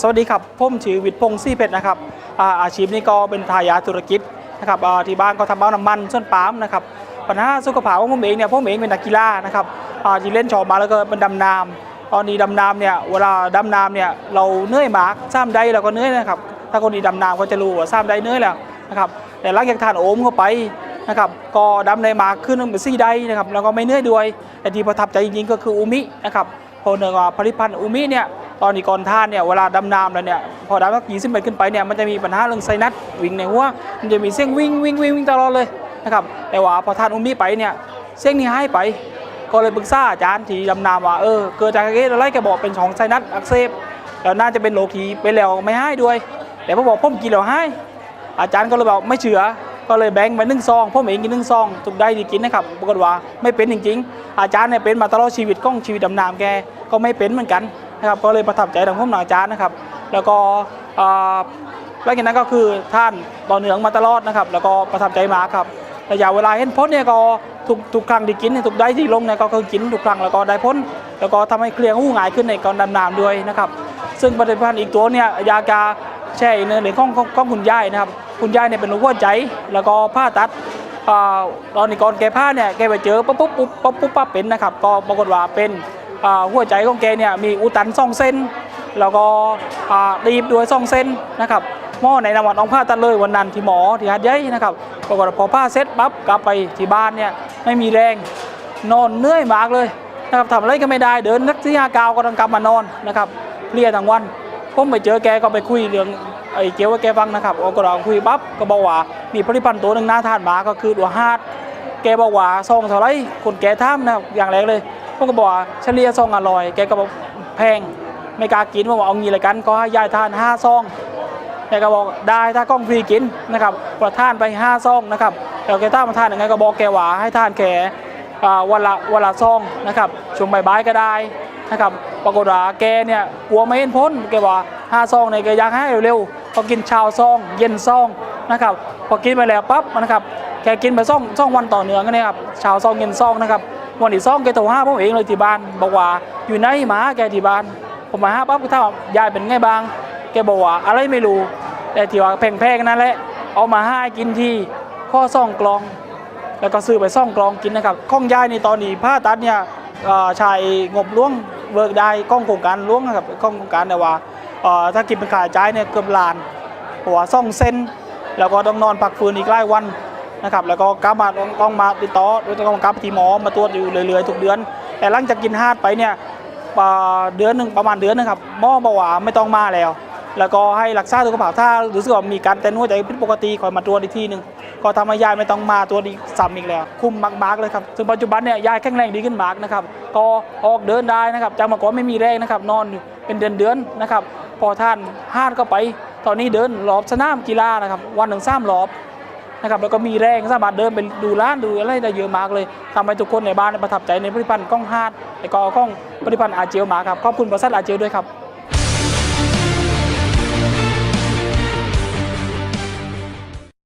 สวัสดีครับผมชื่อวิทย์พงศ์ซี่เพชรนะครับอาอาชีพนี้ก็เป็นทายาทธุรกิจนะครับอ่าที่บ้านก็ทำเอาน้ำมันส่วนปาล์มนะครับปัญหาสุขภาพของผมเองเนี่ยผมเองเป็นนักกีฬานะครับอ่าที่เล่นชอบมาแล้วก็เป็นดำน้ำตอนนี้ดำน้ำเนี่ยเวลาดำน้ำเนี่ยเราเหนื่อยมากซ้ำใดเราก็เหนื่อยนะครับถ้าคนที่ดำน้ำก็จะรู้ว่าซ้ำใดเหนื่อยแล้วนะครับแต่หลังจากทานโอมเข้าไปนะครับก็ดำในมากขึ้นเป็นซี่ใดนะครับแล้วก็ไม่เหนื่อยด้วยแต่ที่ประทับใจจริงๆก็คืออูมินะครับเพราะเนื่องว่าผลิตภัณฑ์อูมิเนี่ย ตอนนี้ก่อนท่านเนี่ยเวลาดำน้ำแล้วเนี่ยพอดำสักยี่สิบเมตรขึ้นไปเนี่ยมันจะมีปัญหาเรื่องไซนัสวิ่งในหัวมันจะมีเสียงวิ่งวิ่งวิ่งวิ่งตลอดเลยนะครับแต่ว่าพอท่านอุ้มมีไปเนี่ยเสียงนี้หายไปก็เลยปรึกษาอาจารย์ที่ดำน้ำว่าเออเกิดจากอะไรแกบอกเป็นของไซนัสอักเสบแล้วน่าจะเป็นโรคที่ไปแล้วไม่ให้ด้วยแต่พอบอกผมกินแล้วให้อาจารย์ก็เลยบอกไม่เชื่อก็เลยแบ่งไปหนึ่งซองผมเองกินหนึ่งซองทุกได้ที่กินนะครับปรากฏว่าไม่เป็นจริงๆ อาจารย์เนี่ยเป็นมาตลอดชีวิตของชีวิตดำน้ำแกก็ไม่เป็นเหมือนกัน นะครับก็เลยประทับใจทางพุ่มหนอาจารย์นะครับ แล้วก็อ่าหลังจากนั้นก็คือท่านต่อเนื่องมาตลอดนะครับ แล้วก็ประทับใจมากครับระยะเวลาเห็นพ้นเนี่ยก็ทุกทุกครั้งที่กินเนี่ยทุกได้ที่ลงเนี่ยก็คือกินทุกครั้งแล้วก็ได้พ้น แล้วก็ทำให้เคลียร์หูง่ายขึ้นในการดำน้ำด้วยนะครับ ซึ่งผลิตภัณฑ์อีกตัวเนี่ยยากาแช่ในเหรียญของของของคุณยายนะครับ คุณยายเนี่ยเป็นโรคหัวใจ แล้วก็ผ่าตัดตอนนี้ก่อนแกพลาเนี่ยแกไปเจอปุ๊บปุ๊บปุ๊บปุ๊บปั๊บเป็นนะครับ ก็ปรากฏว่าเป็น หัวใจของแกเนี่ยมีอุดตันสองเส้น แล้วก็อ่าตีบด้วยสองเส้นนะครับหมอในนวัดองผ่าตัดเลยวันนั้นที่หมอที่หัดใหญ่นะครับปรากฏพอผ่าเสร็จปั๊บกลับไปที่บ้านเนี่ยไม่มีแรงนอนเหนื่อยมากเลยนะครับทำอะไรก็ไม่ได้เดินนักที่ห้ากาวก็ต้องกลับมานอนนะครับเพลียทั้งวันผมไปเจอแกก็ไปคุยเรื่องไอ้เกี่ยวกับแกฟังนะครับก็เราคุยปั๊บก็บอกว่ามีผลิตภัณฑ์ตัวหนึ่งน่าทานมาก็คือตัวฮาร์ด แกบอกว่าซองเท่าไรคนแกทำนะอย่างแรกเลยผมก็บอกว่าเฉลี่ยซองอร่อย แกก็บอกแพงไม่กล้ากินผมบอกเอางี้เลยกันก็ให้ยายทานห้าซองแกก็บอกได้ถ้ากล้องฟรีกินนะครับประทานไปห้าซองนะครับแล้วแกทานมาทานยังไงก็บอกแกว่าให้ทานแค่อ่าวันละวันละซองนะครับช่วงบ่ายๆก็ได้นะครับปรากฏว่าแกเนี่ยกลัวไม่เห็นพ้นแกว่าห้าซองเนี่ยแกอยากให้เร็วๆพอกินเช้าซอง เย็นซองนะครับพอกินไปแล้วปั๊บนะครับ แกกินไปซองซองวันต่อเนื่องกันนะครับช้าซองเย็นซ่องนะครับวันที่ซ่องแกโทรห้าผมเองเลยที่บ้านบอกว่าอยู่ไหนหมาแกที่บ้านผมมาห้าปั๊บก็ถามว่ายายเป็นไงบ้าง แกบอกว่าอะไรไม่รู้ แต่ที่ว่าแพงๆนั่นแหละเอามาให้กินที่ข้อซ่องกลอง แล้วก็ซื้อไปซ่องกลองกินนะครับข้องยายในตอนนี้ผ้าตัดเนี่ยชายงบล้วงเบิกได้กล้องโครงการล้วงนะครับกล้องโครงการแต่ว่าถ้ากินเป็นขายจ่ายเนี่ยเกือบล้านเพราะว่าซ่องเส้นแล้วก็ต้องนอนพักฟื้นอีกหลายวัน นะครับแล้วก็กลับมาต้องมาติดต่อหรือต้องกลับที่หมอมาตรวจอยู่เรื่อยๆทุกเดือน แต่หลังจากกินฮาดไปเนี่ยเดือนหนึ่งประมาณเดือนหนึงครับหมอบอกว่าไม่ต้องมาแล้ว แล้วก็ให้รักษาสุขภาพถ้ารู้สึกว่ามีการเต้นหัวใจผิดปกติคอยมาตรวจอีกทีหนึ่งก็ทำให้ยายไม่ต้องมาตรวจอีกซ้ำอีกแล้ว คุ้มมากๆเลยครับซึ่งปัจจุบันเนี่ยยายแข็งแรงดีขึ้นมากนะครับก็ออกเดินได้นะครับจากเมื่อก่อนไม่มีแรงนะครับนอนอยู่เป็นเดือนนะครับพอท่านห้านก็ไป ตอนนี้เดินรอบสนามกีฬานะครับวันหนึ่งสามรอบ นะครับแล้วก็มีแรงสามารถเดินไปดูร้านดูอะไรได้เยอะมากเลยทำให้ทุกคนในบ้านประทับใจในผลิตภัณฑ์กล้องฮาร์ดและก็กล้องผลิตภัณฑ์อาเจียวมาครับขอบคุณบริษัทอาเจียวด้วยครับ